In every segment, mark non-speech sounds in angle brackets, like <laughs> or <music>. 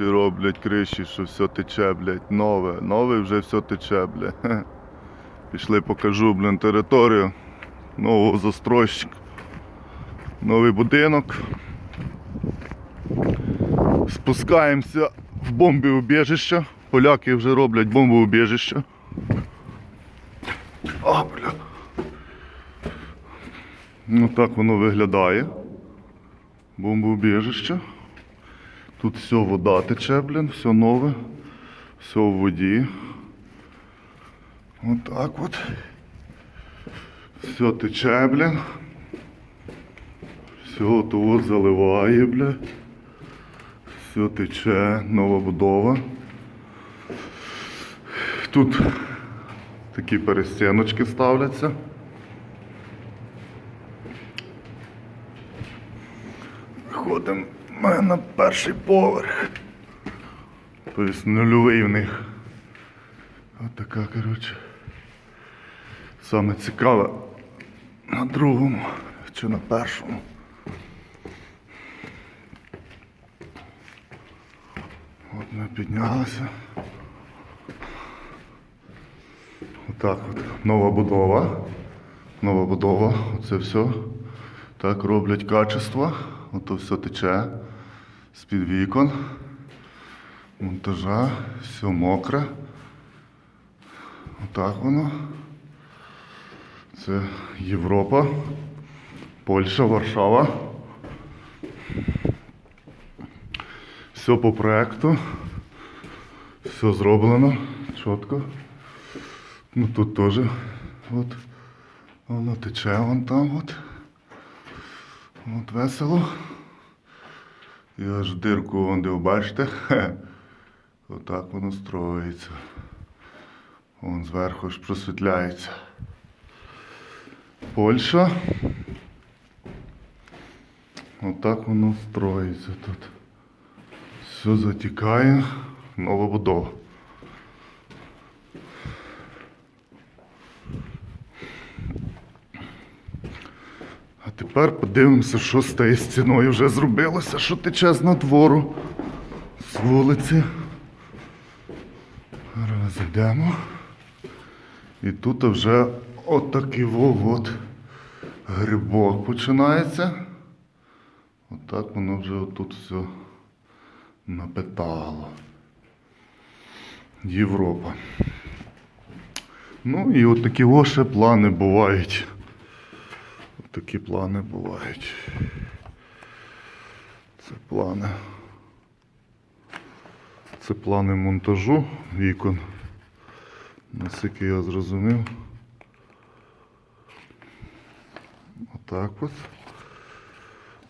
криші роблять, криші, що все тече, блядь, нове. Нове вже все тече, блядь. <laughs> Пішли покажу, блін, територію нового застройщика. Новий будинок. Спускаємося в бомбоубіжище. Поляки вже роблять бомбоубіжище. А, бля. Ну так воно виглядає. Бомбоубіжище. Тут все вода тече, блін, все нове, все в воді. Отак от. Все тече, блін. Все того заливає, бля. Все тече, нова будова. Тут такі перестіночки ставляться. Ходимо ми на перший поверх. Тобто нульовий в них. От така, коротше. Саме цікаве на другому чи на першому. От ми піднялися. Отак от. Нова будова. Нова будова. Оце все. Так роблять качество. Ото все тече з-під вікон. Монтажа, все мокре. Отак воно. Це Європа, Польща, Варшава. Все по проекту. Все зроблено чітко. Ну тут теж от воно тече вон там от. От весело. І аж дирку вон де бачите. <laughs> Отак воно строїться. Вон зверху ж просвітляється. Польща. Отак воно строїться тут. Все затікає. Нова будова. А тепер подивимося, що з тією стіною вже зробилося, що тече з надвору, з вулиці. Зараз йдемо. І тут вже отакий вогод грибок починається. Отак воно вже отут все напитало. Європа. Ну і от такі о ще плани бувають. Такі плани бувають. Це плани. Це плани монтажу вікон. Наскільки я зрозумів. Отак от.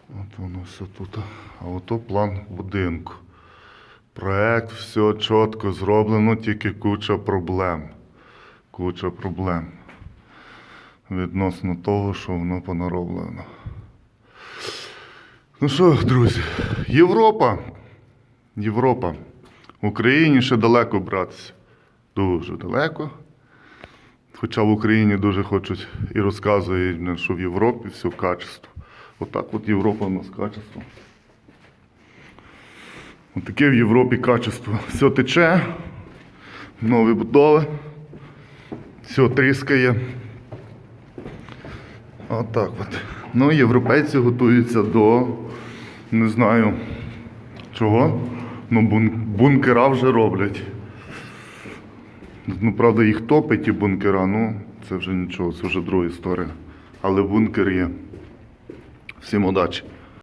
От воно все тут. А ото план будинку. Проект, все чітко зроблено, тільки куча проблем. Куча проблем. Відносно того, що воно понароблено. Ну що, друзі, Європа. Європа. Україні ще далеко братися. Дуже далеко. Хоча в Україні дуже хочуть і розказують, що в Європі все качество. Отак от Європа у нас качество. Отаке в Європі качество. Все тече, нові будови, все тріскає. Отак от. Ну, європейці готуються до, не знаю, чого. Ну, бун- бункера вже роблять. Ну, правда, їх топить і бункера, ну це вже нічого, це вже друга історія. Але бункер є. Всім удачі!